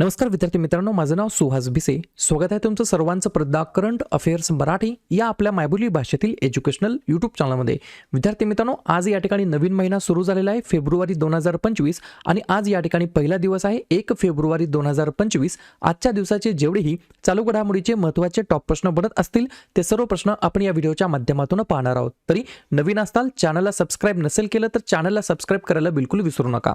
नमस्कार विद्यार्थी मित्रांनो माझं नाव सुहास भिसे. स्वागत आहे तुमचं सर्वांचं प्रदा करंट अफेअर्स मराठी या आपल्या मायबोली भाषेतील एज्युकेशनल यूट्यूब चॅनलमध्ये. विद्यार्थी मित्रांनो आज या ठिकाणी नवीन महिना सुरू झालेला आहे फेब्रुवारी दोन हजार पंचवीस आणि आज या ठिकाणी पहिला दिवस आहे एक फेब्रुवारी दोन हजार पंचवीस. आजच्या दिवसाचे जेवढेही चालू घडामोडीचे महत्त्वाचे टॉप प्रश्न बनत असतील ते सर्व प्रश्न आपण या व्हिडिओच्या माध्यमातून पाहणार आहोत. तरी नवीन असताल चॅनलला सबस्क्राईब नसेल केलं तर चॅनलला सबस्क्राईब करायला बिलकुल विसरू नका.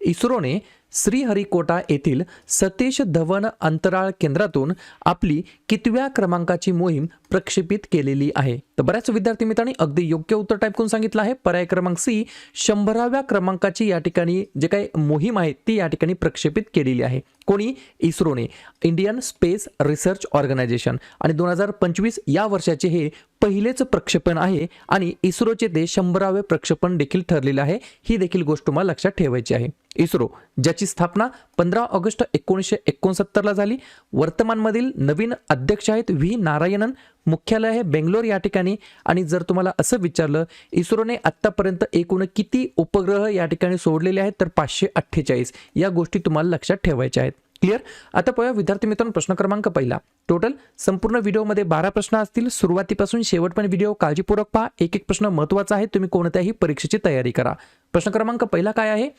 इस्रोने श्रीहरिकोटा येथील सतीश धवन अंतराळ केंद्रातून आपली कितव्या क्रमांकाची मोहीम प्रक्षेपित केलेली आहे? तर बऱ्याच विद्यार्थी मित्रांनी अगदी योग्य उत्तर टाईप करून सांगितलं आहे. पर्याय क्रमांक सी शंभराव्या क्रमांकाची या ठिकाणी जे काही मोहीम आहे ती या ठिकाणी प्रक्षेपित केलेली आहे. कोणी? इस्रोने. Indian space research organisation. आणि दोन हजार पंचवीस या वर्षाचे हे पहिलेच प्रक्षेपण आहे आणि इस्रोचे ते शंभरावे प्रक्षेपण देखील ठरलेले आहे. ही देखील गोष्ट तुम्हाला लक्षात ठेवायची आहे. इस्रो ज्याची स्थापना पंधरा ऑगस्ट एकोणीसशे एकोणसत्तरला झाली. वर्तमानमधील नवीन अध्यक्ष आहेत व्ही. नारायणन. मुख्यालय आहे बेंगलोर या ठिकाणी. आणि जर तुम्हाला असं विचारलं इस्रोने आत्तापर्यंत एकूण किती उपग्रह या ठिकाणी सोडलेले आहेत तर पाचशे अठ्ठेचाळीस या गोष्टी तुम्हाला लक्षात ठेवायच्या आहेत. क्लिअर आता पाहूया विद्यार्थी मित्रांनो प्रश्न क्रमांक पहिला. टोटल संपूर्ण व्हिडिओमध्ये बारा प्रश्न असतील. सुरुवातीपासून शेवटपर्यंत व्हिडिओ काळजीपूर्वक पहा. एक एक प्रश्न महत्त्वाचा आहे. तुम्ही कोणत्याही परीक्षेची तयारी करा. प्रश्न क्रमांक पहिला काय आहे?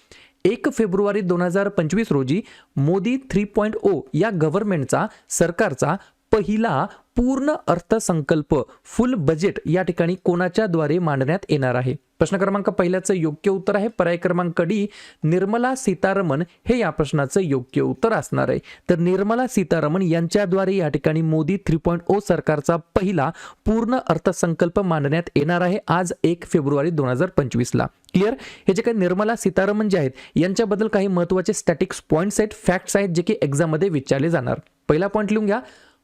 एक फेब्रुवारी दोन हजार पंचवीस रोजी मोदी थ्री पॉईंट ओ या गव्हर्नमेंटचा सरकारचा पहिला पूर्ण अर्थसंकल्प फुल बजेट या ठिकाणी कोणाच्या द्वारे मांडण्यात येणार आहे? प्रश्न क्रमांक पहिल्याचं योग्य उत्तर आहे. पर्याय क्रमांक डी निर्मला सीतारमण हे या प्रश्नाचं योग्य उत्तर असणार आहे. तर निर्मला सीतारमण यांच्याद्वारे या ठिकाणी मोदी थ्री पॉईंट ओ सरकारचा पहिला पूर्ण अर्थसंकल्प मांडण्यात येणार आहे आज एक फेब्रुवारी दोन हजार पंचवीसला. क्लिअर हे जे काही निर्मला सीतारामन जे आहेत यांच्याबद्दल काही महत्त्वाचे स्टॅटिक्स पॉईंट्स आहेत फॅक्ट्स आहेत जे की एक्झाममध्ये विचारले जाणार. पहिला पॉईंट लिहून घ्या.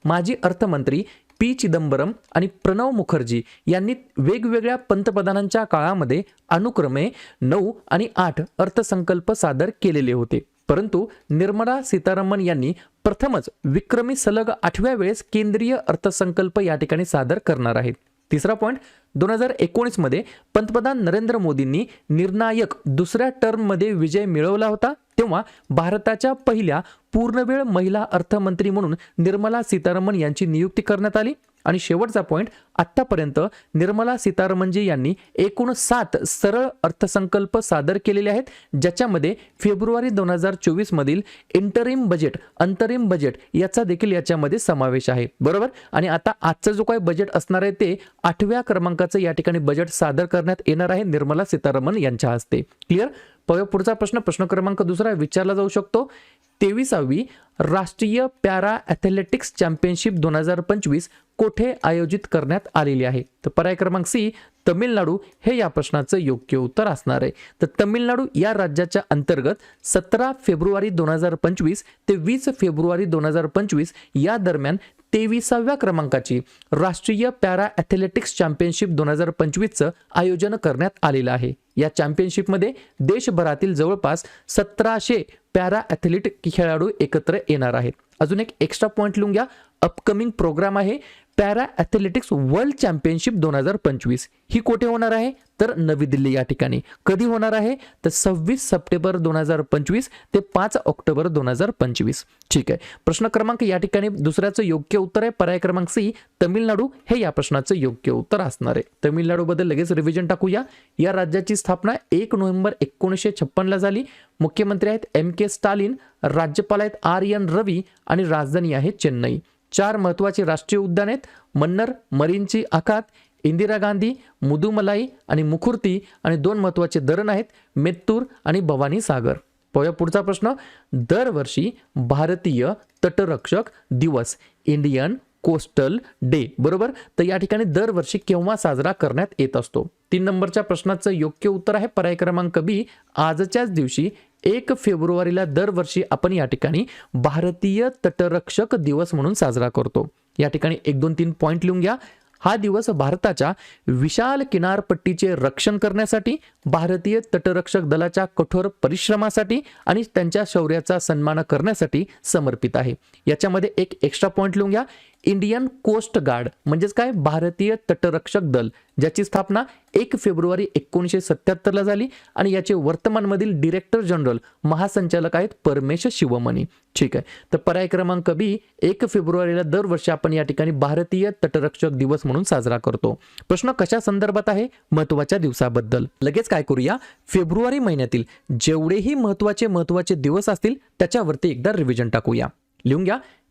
माजी अर्थमंत्री पी. चिदंबरम आणि प्रणव मुखर्जी यांनी वेगवेगळ्या पंतप्रधानांच्या काळामध्ये अनुक्रमे नऊ आणि आठ अर्थसंकल्प सादर केलेले होते. परंतु निर्मला सीतारामन यांनी प्रथमच विक्रमी सलग आठव्या वेळेस केंद्रीय अर्थसंकल्प या ठिकाणी सादर करणार आहेत. तिसरा पॉईंट दोन हजार एकोणीसमध्ये पंतप्रधान नरेंद्र मोदींनी निर्णायक दुसऱ्या टर्ममध्ये विजय मिळवला होता. तेव्हा भारताच्या पहिल्या पूर्णवेळ महिला अर्थमंत्री म्हणून निर्मला सीतारामन यांची नियुक्ती करण्यात आली. आणि शेवटचा पॉईंट आत्तापर्यंत निर्मला सीतारामनजी यांनी एकूण सात सरळ अर्थसंकल्प सादर केलेले आहेत ज्याच्यामध्ये फेब्रुवारी दोन हजार चोवीसमधील इंटरिम बजेट अंतरिम बजेट याचा देखील याच्यामध्ये समावेश आहे. बरोबर? आणि आता आजचं जो काही बजेट असणार आहे ते आठव्या क्रमांकाचं या ठिकाणी बजेट सादर करण्यात येणार आहे निर्मला सीतारामन यांच्या हस्ते. क्लिअर पुढचा प्रश्न प्रश्न क्रमांक दुसरा विचारला जाऊ शकतो. तेविसावी राष्ट्रीय पॅरा ॲथलेटिक्स चॅम्पियनशिप दोन हजार पंचवीस कोठे आयोजित करण्यात आलेली आहे? तर पर्याय क्रमांक सी तमिळनाडू हे या प्रश्नाचं योग्य उत्तर असणार आहे. तर तमिळनाडू या राज्याच्या अंतर्गत सतरा फेब्रुवारी दोन हजार पंचवीस ते वीस फेब्रुवारी दोन हजार पंचवीस या दरम्यान तेविसाव्या क्रमांकाची राष्ट्रीय पॅरा ॲथलेटिक्स चॅम्पियनशिप दोन हजार पंचवीसचं आयोजन करण्यात आलेलं आहे. या चॅम्पियनशिपमध्ये देशभरातील जवळपास सतराशे पॅरा ॲथलीट खेळाडू एकत्र येणार आहेत. अजून एक एक्स्ट्रा पॉईंट लिहून घ्या. अपकमिंग प्रोग्राम आहे. पॅरा ॲथलेटिक्स वर्ल्ड चॅम्पियनशिप दोन हजार पंचवीस. ही कुठे होणार आहे? तर नवी दिल्ली या ठिकाणी. कधी होणार आहे? तर सव्वीस सप्टेंबर दोन हजार पंचवीस ते पाच ऑक्टोबर दोन हजार पंचवीस. ठीक आहे. प्रश्न क्रमांक या ठिकाणी दुसऱ्याचं योग्य उत्तर आहे. पर्याय क्रमांक सी तमिळनाडू. हे या प्रश्नाचं योग्य उत्तर असणार आहे. तमिळनाडूबद्दल लगेच रिव्हिजन टाकूया. या राज्याची स्थापना एक नोव्हेंबर एकोणीसशे छप्पनला झाली. मुख्यमंत्री आहेत एम के स्टालिन राज्यपाल आहेत आर एन रवी आणि राजधानी आहे चेन्नई. चार महत्त्वाचे राष्ट्रीय उद्यान आहेत. मन्नर मरीनची आखात इंदिरा गांधी मुदुमलाई आणि मुखुर्ती आणि दोन महत्त्वाचे धरण आहेत. मेत्तूर आणि भवानी सागर. पाहूया पुढचा प्रश्न. दरवर्षी भारतीय तटरक्षक दिवस इंडियन कोस्टल डे बरोबर? तर या ठिकाणी दरवर्षी केव्हा साजरा करण्यात येत असतो? तीन नंबरच्या प्रश्नाचं योग्य उत्तर आहे. पर्याय क्रमांक बी आजच्याच दिवशी एक फेब्रुवारीला दरवर्षी आपण या ठिकाणी भारतीय तटरक्षक दिवस म्हणून साजरा करतो. या ठिकाणी एक दोन तीन पॉईंट लिहून घ्या. हा दिवस भारताच्या विशाल किनारपट्टीचे रक्षण करण्यासाठी भारतीय तटरक्षक दलाच्या कठोर परिश्रमासाठी आणि त्यांच्या शौर्याचा सन्मान करण्यासाठी समर्पित आहे. याच्यामध्ये एक एक्स्ट्रा पॉईंट लिहून घ्या. इंडियन कोस्ट गार्ड म्हणजेच काय? भारतीय तटरक्षक दल ज्याची स्थापना एक फेब्रुवारी एकोणीसशे सत्याहत्तरला झाली आणि याचे वर्तमानमधील डिरेक्टर जनरल महासंचालक आहेत परमेश शिवमणी. ठीक आहे. तर पर्याय क्रमांक बी एक फेब्रुवारीला दरवर्षी आपण या ठिकाणी भारतीय तटरक्षक दिवस म्हणून साजरा करतो. प्रश्न कशा संदर्भात आहे? महत्त्वाच्या दिवसाबद्दल. लगेच काय करूया? फेब्रुवारी महिन्यातील जेवढेही महत्त्वाचे महत्त्वाचे दिवस असतील त्याच्यावरती एकदा रिव्हिजन टाकूया. लिहून घ्या.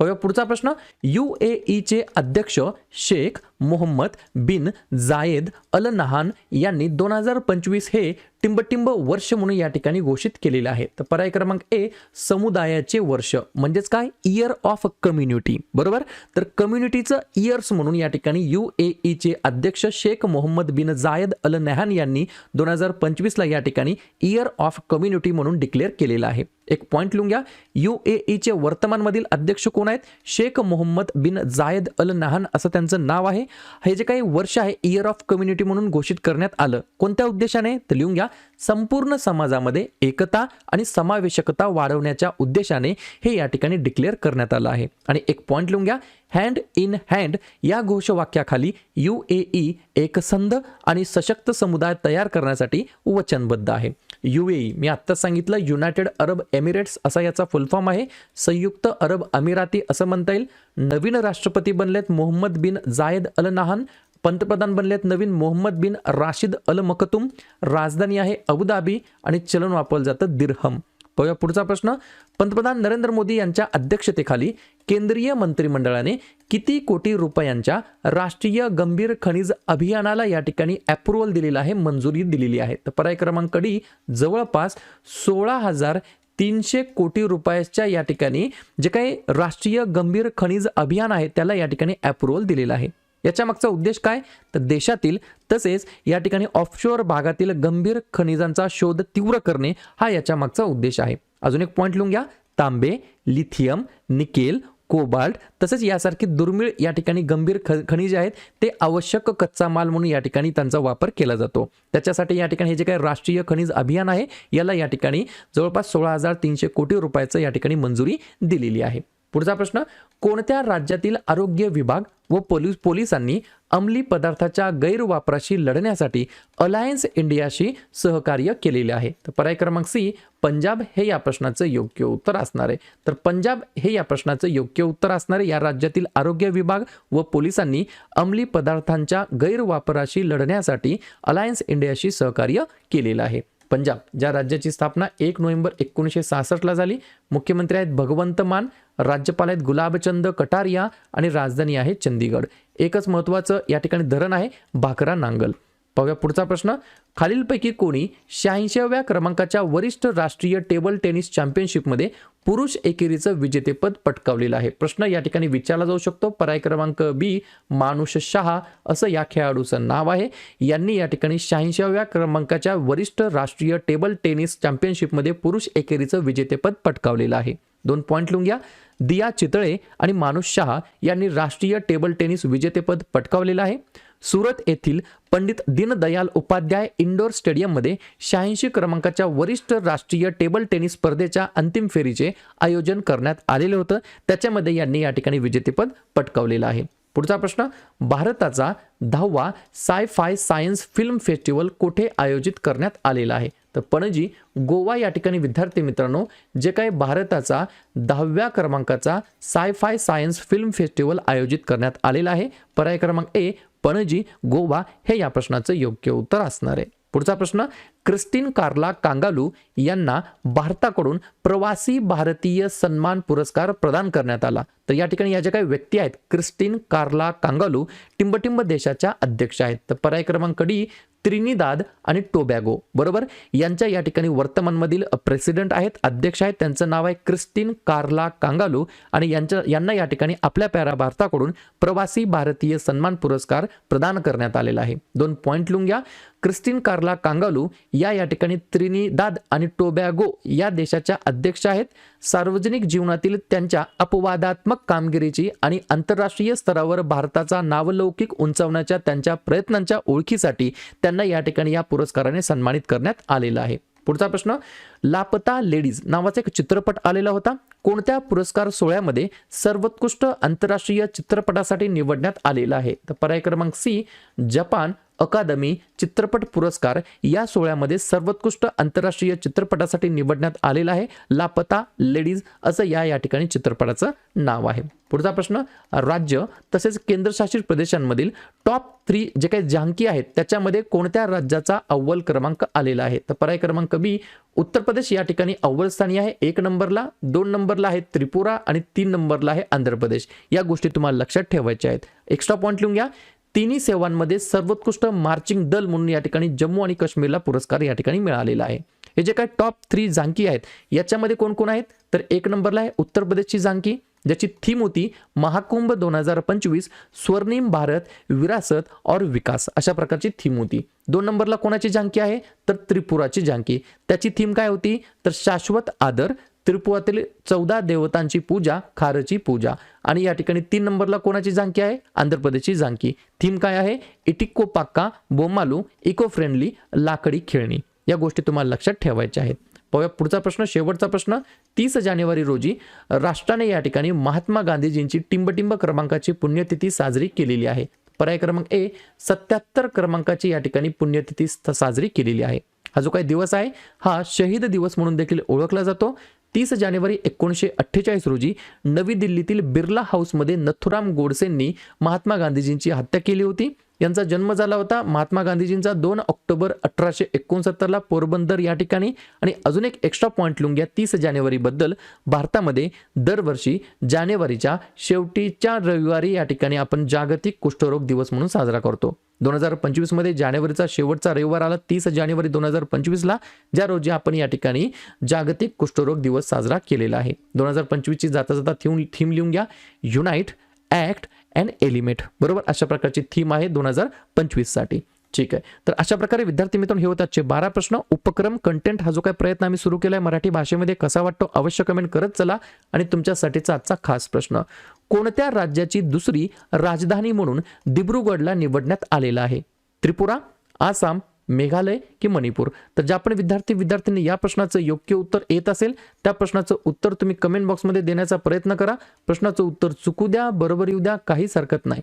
बघा पुढचा प्रश्न यू ए ईचे अध्यक्ष Sheikh Mohammed bin Zayed Al Nahyan यांनी दोन हजार पंचवीस हे टिंबटिंब वर्ष म्हणून या ठिकाणी घोषित केलेले आहे. तर पर्याय क्रमांक ए समुदायाचे वर्ष. म्हणजेच काय? इयर ऑफ कम्युनिटी बरोबर? तर कम्युनिटीचं इयर्स म्हणून या ठिकाणी यू ए ईचे अध्यक्ष शेख मोहम्मद बिन जायद अल नहान यांनी दोन हजार पंचवीसला या ठिकाणी इयर ऑफ कम्युनिटी म्हणून डिक्लेअर केलेलं आहे. एक पॉईंट लिहून घ्या. यू ए ईचे वर्तमानमधील अध्यक्ष कोण आहेत? शेख मोहम्मद बिन जायद अल नहान असं त्यांचं नाव आहे. हे जे काही वर्ष आहे इयर ऑफ कम्युनिटी म्हणून घोषित करण्यात आलं कोणत्या उद्देशाने? तर लिहून घ्या. संपूर्ण समाजामध्ये एकता आणि समावेशकता वाढवण्याच्या उद्देशाने हे या ठिकाणी डिक्लेअर करण्यात आलं आहे. आणि एक पॉईंट लिहून घ्या. हँड इन हँड या घोषवाक्याखाली यू ए ई एकसंध आणि सशक्त समुदाय तयार करण्यासाठी वचनबद्ध आहे. यू ए मी आत्ताच सांगितलं युनायटेड अरब एमिरेट्स असा याचा फुलफॉर्म आहे. संयुक्त अरब अमिराती असं म्हणता येईल. नवीन राष्ट्रपती बनलेत मोहम्मद बिन जायद अल नहान. पंतप्रधान बनलेत नवीन मोहम्मद बिन राशिद अल मकतुम राजधानी आहे अबुधाबी आणि चलन वापरलं जातं दिरहम. पाहूया पुढचा प्रश्न. पंतप्रधान नरेंद्र मोदी यांच्या अध्यक्षतेखाली केंद्रीय मंत्रिमंडळाने किती कोटी रुपयांच्या राष्ट्रीय गंभीर खनिज अभियानाला या ठिकाणी अप्रुव्हल दिलेलं आहे मंजुरी दिलेली आहे. तर पर्याय क्रमांक डी जवळपास सोळा हजार तीनशे कोटी रुपयाच्या या ठिकाणी जे काही राष्ट्रीय गंभीर खनिज अभियान आहे त्याला या ठिकाणी अप्रुव्हल दिलेलं आहे. याच्या मागचा उद्देश काय? तर देशातील तसेच या ठिकाणी ऑफशोअर भागातील गंभीर खनिजांचा शोध तीव्र करणे हा याच्या मागचा उद्देश आहे. अजून एक पॉईंट लिहून घ्या. तांबे लिथियम निकेल कोबाल्ट तसेच यासारखी दुर्मिळ या ठिकाणी गंभीर ख खनिजे आहेत ते आवश्यक कच्चा माल म्हणून या ठिकाणी त्यांचा वापर केला जातो. त्याच्यासाठी या ठिकाणी हे जे काही राष्ट्रीय खनिज अभियान आहे याला या ठिकाणी जवळपास सोळा हजार तीनशे कोटी रुपयाचं या ठिकाणी मंजुरी दिलेली आहे. पुढचा प्रश्न कोणत्या राज्यातील आरोग्य विभाग व पोलीस पोलिसांनी अंमली पदार्थाच्या गैरवापराशी लढण्यासाठी अलायन्स इंडियाशी सहकार्य केलेले आहे? तर पर्याय क्रमांक सी पंजाब हे या प्रश्नाचं योग्य उत्तर असणार आहे. तर पंजाब हे या प्रश्नाचं योग्य उत्तर असणार आहे. या राज्यातील आरोग्य विभाग व पोलिसांनी अंमली पदार्थांच्या गैरवापराशी लढण्यासाठी अलायन्स इंडियाशी सहकार्य केलेलं आहे. पंजाब ज्या राज्याची स्थापना एक नोव्हेंबर एकोणीसशे सहासष्टला झाली मुख्यमंत्री आहेत भगवंत मान राज्यपाल आहेत गुलाबचंद कटारिया आणि राजधानी आहे चंदीगड एकच महत्त्वाचं या ठिकाणी धरण आहे भाकरा नांगल. पाहूया पुढचा प्रश्न. खालीलपैकी कोणी शहाऐंशीव्या क्रमांकाच्या वरिष्ठ राष्ट्रीय टेबल टेनिस चॅम्पियनशिपमध्ये पुरुष एकेरीचं विजेतेपद पटकावलेलं आहे. प्रश्न या ठिकाणी विचारला जाऊ शकतो. पर्याय क्रमांक बी मानुष शहा असं या खेळाडूचं नाव आहे. यांनी या ठिकाणी शहाऐंशीव्या क्रमांकाच्या वरिष्ठ राष्ट्रीय टेबल टेनिस चॅम्पियनशिपमध्ये पुरुष एकेरीचं विजेतेपद पटकावलेलं आहे. दोन पॉईंट लिहून घ्या दिया चितळे आणि मानुष शहा यांनी राष्ट्रीय टेबल टेनिस विजेतेपद पटकावलेलं आहे. सुरत येथील पंडित दीनदयाल उपाध्याय इंडोर स्टेडियममध्ये शहाऐंशी क्रमांकाच्या वरिष्ठ राष्ट्रीय टेबल टेनिस स्पर्धेच्या अंतिम फेरीचे आयोजन करण्यात आलेलं होतं. त्याच्यामध्ये यांनी या ठिकाणी विजेतेपद पटकावलेलं आहे. पुढचा प्रश्न भारताचा दहावा साय फाय सायन्स फिल्म फेस्टिवल कुठे आयोजित करण्यात आलेला आहे? तर पणजी गोवा या ठिकाणी विद्यार्थी मित्रांनो जे काही भारताचा दहाव्या क्रमांकाचा साय फाय सायन्स फिल्म फेस्टिवल आयोजित करण्यात आलेला आहे. पर्याय क्रमांक ए पणजी गोवा हे या प्रश्नाचं योग्य उत्तर असणार आहे. पुढचा प्रश्न क्रिस्टीन कार्ला कांगालू यांना भारताकडून प्रवासी भारतीय सन्मान पुरस्कार प्रदान करण्यात आला. तर या ठिकाणी या ज्या काही व्यक्ती आहेत क्रिस्टीन कार्ला कांगालू टिंबटिंब देशाच्या अध्यक्ष आहेत. तर पर्याय क्रमांक डी त्रिनिदाद आणि टोबॅगो. बरोबर? यांच्या या ठिकाणी वर्तमानमधील प्रेसिडेंट आहेत अध्यक्ष आहेत. त्यांचं नाव आहे क्रिस्टीन कार्ला कांगालू आणि यांच्या यांना या ठिकाणी आपल्या पॅरा भारताकडून प्रवासी भारतीय सन्मान पुरस्कार प्रदान करण्यात आलेला आहे. दोन पॉईंट लिहून घ्या क्रिस्टीन कार्ला कांगालू या या ठिकाणी त्रिनिदाद आणि टोबॅगो या देशाच्या अध्यक्ष आहेत. सार्वजनिक जीवनातील त्यांच्या अपवादात्मक कामगिरीची आणि आंतरराष्ट्रीय स्तरावर भारताचा नावलौकिक उंचावण्याच्या त्यांच्या प्रयत्नांच्या ओळखीसाठी त्यांना या ठिकाणी या पुरस्काराने सन्मानित करण्यात आलेलं आहे. पुढचा प्रश्न लापता लेडीज नावाचा एक चित्रपट आलेला होता. कोणत्या पुरस्कार सोहळ्यामध्ये सर्वोत्कृष्ट आंतरराष्ट्रीय चित्रपटासाठी निवडण्यात आलेला आहे? तर पर्याय क्रमांक सी जपान अकादमी चित्रपट पुरस्कार या सोहळ्यामध्ये सर्वोत्कृष्ट आंतरराष्ट्रीय चित्रपटासाठी निवडण्यात आलेला आहे. लापता लेडीज असं या या ठिकाणी चित्रपटाचं नाव आहे. पुढचा प्रश्न राज्य तसेच केंद्रशासित प्रदेशांमधील टॉप थ्री जे काही झांकी आहेत त्याच्यामध्ये कोणत्या राज्याचा अव्वल क्रमांक आलेला आहे? तर पर्याय क्रमांक बी उत्तर प्रदेश या ठिकाणी अव्वल स्थानी आहे. एक नंबरला दोन नंबरला आहे त्रिपुरा आणि तीन नंबरला आहे आंध्र प्रदेश. या गोष्टी तुम्हाला लक्षात ठेवायच्या आहेत. एक्स्ट्रा पॉईंट लिहून घ्या. तिन्ही सेवांमध्ये सर्वोत्कृष्ट मार्चिंग दल म्हणून या ठिकाणी जम्मू आणि काश्मीरला पुरस्कार या ठिकाणी मिळालेला आहे. हे जे काय टॉप थ्री झांकी आहेत याच्यामध्ये कोण कोण आहेत? तर एक नंबरला आहे उत्तर प्रदेशची झांकी ज्याची थीम होती महाकुंभ दोन हजार पंचवीस स्वर्णिम भारत विरासत और विकास अशा प्रकारची थीम होती. दोन नंबरला कोणाची झांकी आहे? तर त्रिपुराची झांकी त्याची थीम काय होती? तर शाश्वत आदर त्रिपुरातील चौदा देवतांची पूजा खारची पूजा. आणि या ठिकाणी तीन नंबरला कोणाची झांकी आहे? आंध्र प्रदेशची झांकी थीम काय आहे? इटिक्को पाक्का बोमालू इको फ्रेंडली लाकडी खेळणी. या गोष्टी तुम्हाला लक्षात ठेवायच्या आहेत. पाहूया पुढचा प्रश्न शेवटचा प्रश्न. तीस जानेवारी रोजी राष्ट्राने या ठिकाणी महात्मा गांधीजींची टिंबटिंब क्रमांकाची पुण्यतिथी साजरी केलेली आहे. पर्याय क्रमांक ए सत्याहत्तर क्रमांकाची या ठिकाणी पुण्यतिथी साजरी केलेली आहे. हा जो काही दिवस आहे हा शहीद दिवस म्हणून देखील ओळखला जातो. तीस जानेवारी एकोणीसशे अठ्ठेचाळीस रोजी नवी दिल्लीतील बिर्ला हाऊसमध्ये नथुराम गोडसेंनी महात्मा गांधीजींची हत्या केली होती. यांचा जन्म झाला होता. महात्मा गांधीजींचा दोन ऑक्टोबर अठराशे एकोणसत्तरला पोरबंदर या ठिकाणी आणि अजून एक एक्स्ट्रा पॉईंट लिहून घ्या तीस जानेवारीबद्दल भारतामध्ये दरवर्षी जानेवारीच्या शेवटीच्या रविवारी या ठिकाणी आपण जागतिक कुष्ठरोग दिवस म्हणून साजरा करतो. दोन हजार पंचवीसमध्ये जानेवारीचा शेवटचा रविवार आला. तीस जानेवारी दोन हजार पंचवीसला ज्या रोजी आपण या ठिकाणी जागतिक कुष्ठरोग दिवस साजरा केलेला आहे. दोन हजार पंचवीसची जाता जाता थीम थीम लिहून घ्या. युनाईट ॲक्ट अँड एलिमेट बरोबर? अशा प्रकारची थीम आहे दोन हजार पंचवीससाठी. ठीक आहे. तर अशा प्रकारे विद्यार्थी मित्रांनो हे होते आजचे बारा प्रश्न. उपक्रम कंटेंट हा जो काही प्रयत्न आम्ही सुरू केला आहे मराठी भाषेमध्ये कसा वाटतो अवश्य कमेंट करत चला. आणि तुमच्यासाठीचा आजचा खास प्रश्न कोणत्या राज्याची दुसरी राजधानी म्हणून दिब्रुगडला निवडण्यात आलेला आहे? त्रिपुरा आसाम मेघालय की मणिपूर? तर ज्या पण विद्यार्थी विद्यार्थ्यांनी या प्रश्नाचं योग्य उत्तर येत असेल त्या प्रश्नाचं उत्तर तुम्ही कमेंट बॉक्समध्ये देण्याचा प्रयत्न करा. प्रश्नाचं उत्तर चुकू द्या बरोबर येऊ द्या काहीच हरकत नाही.